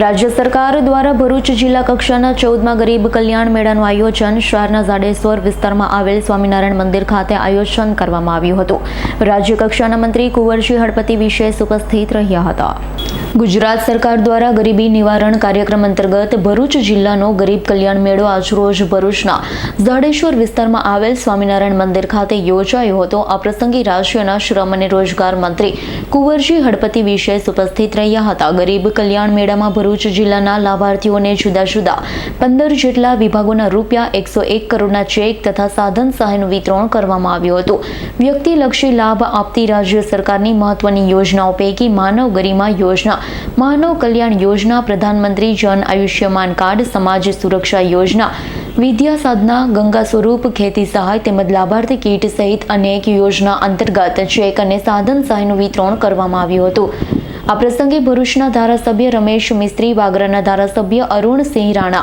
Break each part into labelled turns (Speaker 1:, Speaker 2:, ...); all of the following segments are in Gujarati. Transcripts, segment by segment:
Speaker 1: રાજ્ય સરકાર દ્વારા ભરૂચ જિલ્લા કક્ષાના ચૌદમાં ગરીબ કલ્યાણ મેળાનું આયોજન શહેરના જાડેશ્વર વિસ્તારમાં આવેલ સ્વામિનારાયણ મંદિર ખાતે આયોજન કરવામાં આવ્યું હતું. રાજ્ય કક્ષાના મંત્રી કુંવરજી હળપતિ વિશેષ ઉપસ્થિત રહ્યા હતા. ગુજરાત સરકાર દ્વારા ગરીબી નિવારણ કાર્યક્રમ અંતર્ગત ભરૂચ જિલ્લાનો ગરીબ કલ્યાણ મેળો આજરોજ ભરૂચના જાડેશ્વર વિસ્તારમાં આવેલ સ્વામિનારાયણ મંદિર ખાતે યોજાયો હતો. આ પ્રસંગે રાજ્યના શ્રમ અને રોજગાર મંત્રી કુંવરજી હળપતિ વિશેષ ઉપસ્થિત રહ્યા હતા. ગરીબ કલ્યાણ મેળામાં ભરૂચ જિલ્લાના લાભાર્થીઓને જુદા જુદા પંદર જેટલા વિભાગોના રૂપિયા એકસો એક કરોડના ચેક તથા સાધન સહાયનું વિતરણ કરવામાં આવ્યું હતું. વ્યક્તિલક્ષી લાભ આપતી રાજ્ય સરકારની મહત્વની યોજનાઓ પૈકી માનવ ગરિમા યોજના માનવ કલ્યાણ યોજના, પ્રધાનમંત્રી જન આયુષ્યમાન કાર્ડ, સમાજ સુરક્ષા યોજના, વિદ્યા સાધના, ગંગા સ્વરૂપ, ખેતી સહાય તેમજ લાભાર્થી કીટ સહિત અનેક યોજના અંતર્ગત ચેક અને સાધન સહાયનું વિતરણ કરવામાં આવ્યું હતું. આ પ્રસંગે ભરૂચના ધારાસભ્ય રમેશ મિસ્ત્રી, વાગરાના ધારાસભ્ય અરુણસિંહ રાણા,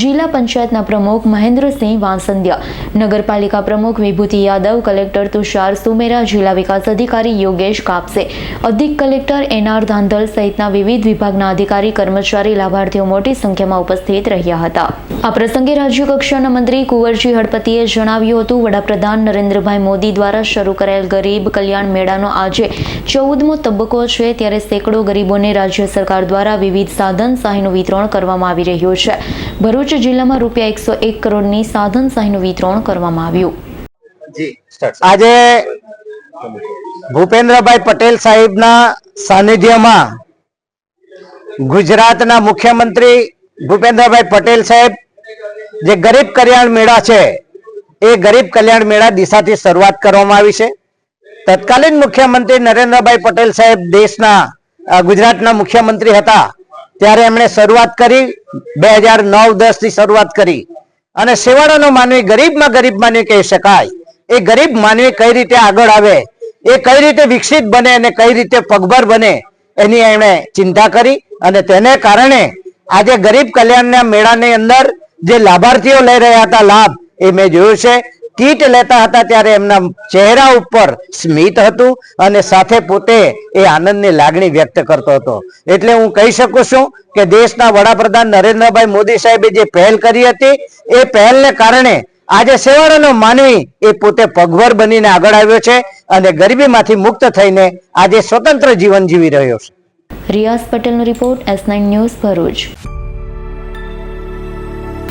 Speaker 1: જિલ્લા પંચાયતના પ્રમુખ મહેન્દ્રસિંહ વાંસંદ્યા, નગરપાલિકા પ્રમુખ વિભૂતિ યાદવ, કલેક્ટર તુષાર સુમેરા, જિલ્લા વિકાસ અધિકારી યોગેશ કાપસે, અધિક કલેક્ટર એનઆર ધાંધલ સહિતના વિવિધ વિભાગના અધિકારી, કર્મચારી, લાભાર્થીઓ મોટી સંખ્યામાં ઉપસ્થિત રહ્યા હતા. આ પ્રસંગે રાજ્ય કક્ષાના મંત્રી કુંવરજી હળપતિએ જણાવ્યું હતું વડાપ્રધાન નરેન્દ્રભાઈ મોદી દ્વારા શરૂ કરાયેલ ગરીબ કલ્યાણ મેળાનો આજે ચૌદમો તબક્કો છે ત્યારે સેંકડો ગરીબોને રાજ્ય સરકાર દ્વારા વિવિધ સાધન સહાયનું વિતરણ કરવામાં આવી રહ્યું છે. ભરૂચ જિલ્લામાં રૂપિયા એકસો એક કરોડની સાધન સહાયનું વિતરણ કરવામાં આવ્યું.
Speaker 2: આજે ભૂપેન્દ્રભાઈ પટેલ સાહેબના સાનિધ્યમાં ગુજરાતના મુખ્યમંત્રી ભૂપેન્દ્રભાઈ પટેલ સાહેબ જે ગરીબ કલ્યાણ મેળા છે, એ ગરીબ કલ્યાણ મેળા દિશાથી શરૂઆત કરવામાં આવી છે. તત્કાલીન મુખ્યમંત્રી નરેન્દ્રભાઈ પટેલ સાહેબ દેશના ગુજરાતના મુખ્યમંત્રી હતા. ત્યારે એમણે શરૂઆત કરી, બે હજાર નવ દસથી શરૂઆત કરી. અને સેવાળાનો માનવી ગરીબમાં ગરીબ માનવી કહી શકાય. એ ગરીબ માનવી કઈ રીતે આગળ આવે, એ કઈ રીતે વિકસિત બને અને કઈ રીતે પગભર બને, એની એમણે ચિંતા કરી. અને તેને કારણે આજે ગરીબ કલ્યાણના મેળાની અંદર જે લાભાર્થીઓ લઈ રહ્યા હતા લાભ, એ મેં જોયું છે. કીટ લેતા હતા ત્યારે એમના ચહેરા ઉપર સ્મિત હતું અને સાથે પોતે એ આનંદની લાગણી વ્યક્ત કરતો હતો. એટલે હું કહી શકું છું કે દેશના વડાપ્રધાન નરેન્દ્રભાઈ મોદી સાહેબે જે પહેલ કરી હતી, એ પહેલને કારણે આજે સેવાળાનો માનવી એ પોતે પગભર બનીને આગળ આવ્યો છે અને ગરીબીમાંથી મુક્ત થઈને આજે સ્વતંત્ર જીવન જીવી રહ્યો છે.
Speaker 1: રિયાઝ પટેલનો report S nine news Bharuch.